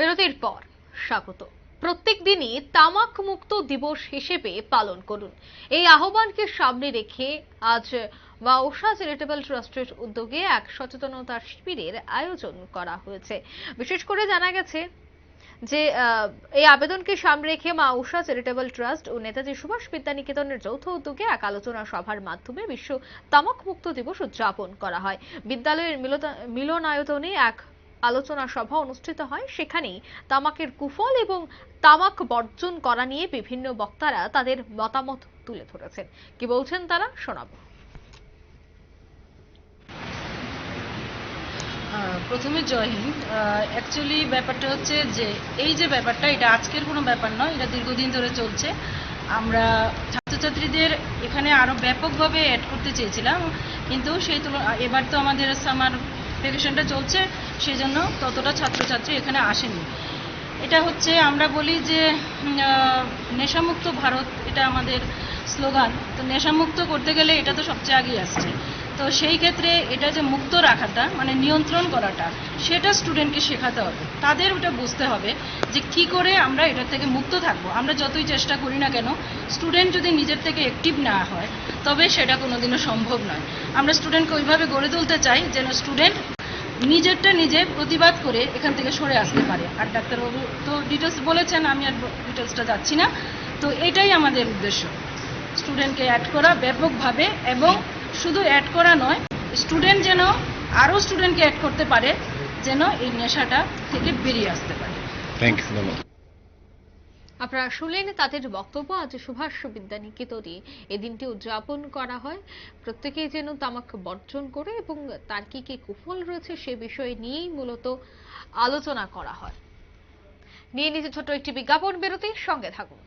বিরতির পর স্বাগত। প্রত্যেক দিনই তামাক মুক্ত দিবস হিসেবে পালন করুন। এই আহ্বানকে সামনে রেখে আজ বাউসা চ্যারিটেবল ট্রাস্টের উদ্যোগে এক সচেতনতা শিবিরের আয়োজন করা হয়েছে। বিশেষ করে জানা গেছে যে এই আবেদনকে সামনে রেখে মা উষা চ্যারিটেবল ট্রাস্ট ও নেতাজি সুভাষ বিদ্যানিকেতনের যৌথ উদ্যোগে এক আলোচনা সভার মাধ্যমে বিশ্ব তামাক মুক্ত দিবস উদযাপন করা হয়। বিদ্যালয়ের মিলনায়তনে এক আলোচনা সভা অনুষ্ঠিত হয়। সেখানেই তামাকের কুফল এবং তামাক বর্জন করা নিয়ে বিভিন্ন বক্তারা তাদের মতামত তুলে ধরেছেন। কি বলছেন তারা? শোনাবো। প্রথমে জয় হিন্দ। অ্যাকচুয়ালি ব্যাপারটা হচ্ছে যে, এই যে ব্যাপারটা, এটা আজকের কোনো ব্যাপার নয়, এটা দীর্ঘদিন ধরে চলছে। আমরা ছাত্রছাত্রীদের এখানে আরও ব্যাপকভাবে অ্যাড করতে চেয়েছিলাম, কিন্তু সেই তুলনা এবার তো আমাদের সামার ভ্যাকেশনটা চলছে সেই জন্য ততটা ছাত্রছাত্রী এখানে আসেনি। এটা হচ্ছে আমরা বলি যে নেশামুক্ত ভারত, এটা আমাদের স্লোগান। তো নেশামুক্ত করতে গেলে এটা তো সবচেয়ে আগেই আসছে। তো সেই ক্ষেত্রে এটা যে মুক্ত রাখাটা মানে নিয়ন্ত্রণ করাটা, সেটা স্টুডেন্টকে শেখাতে হবে। তাদের ওটা বুঝতে হবে যে কি করে আমরা এটার থেকে মুক্ত থাকব। আমরা যতই চেষ্টা করি না কেন স্টুডেন্ট যদি নিজের থেকে অ্যাক্টিভ না হয়, তবে সেটা কোনোদিনও সম্ভব নয়। আমরা স্টুডেন্টকে ওইভাবে গড়ে তুলতে চাই যেন স্টুডেন্ট নিজেরটা নিজে প্রতিবাদ করে এখান থেকে সরে আসতে পারে। আর ডাক্তারবাবু তো ডিটেলস বলেছেন, আমি আর ডিটেলসটা যাচ্ছি না। তো এটাই আমাদের উদ্দেশ্য। স্টুডেন্টকে অ্যাড করা ব্যাপকভাবে এবং শুধু অ্যাড করা নয় স্টুডেন্ট যেন আরও স্টুডেন্টকে অ্যাড করতে পারে যেন এই নেশাটা থেকে বেরিয়ে আসতে পারে। থ্যাংক ইউ ধন্যবাদ। আপনারা শুনলেন তাদের বক্তব্য আজ সুভাষ বিদ্যানিকেতনে এই দিনটি উদযাপন করা হয়। প্রত্যেকেই যেন তামাক বর্জন করে এবং তার কি কি কুফল রয়েছে সে বিষয়ে নিয়েই মূলত আলোচনা করা হয়। নিয়ে নিচে ছোট একটি বিজ্ঞাপন বিরতির সঙ্গে থাকুন।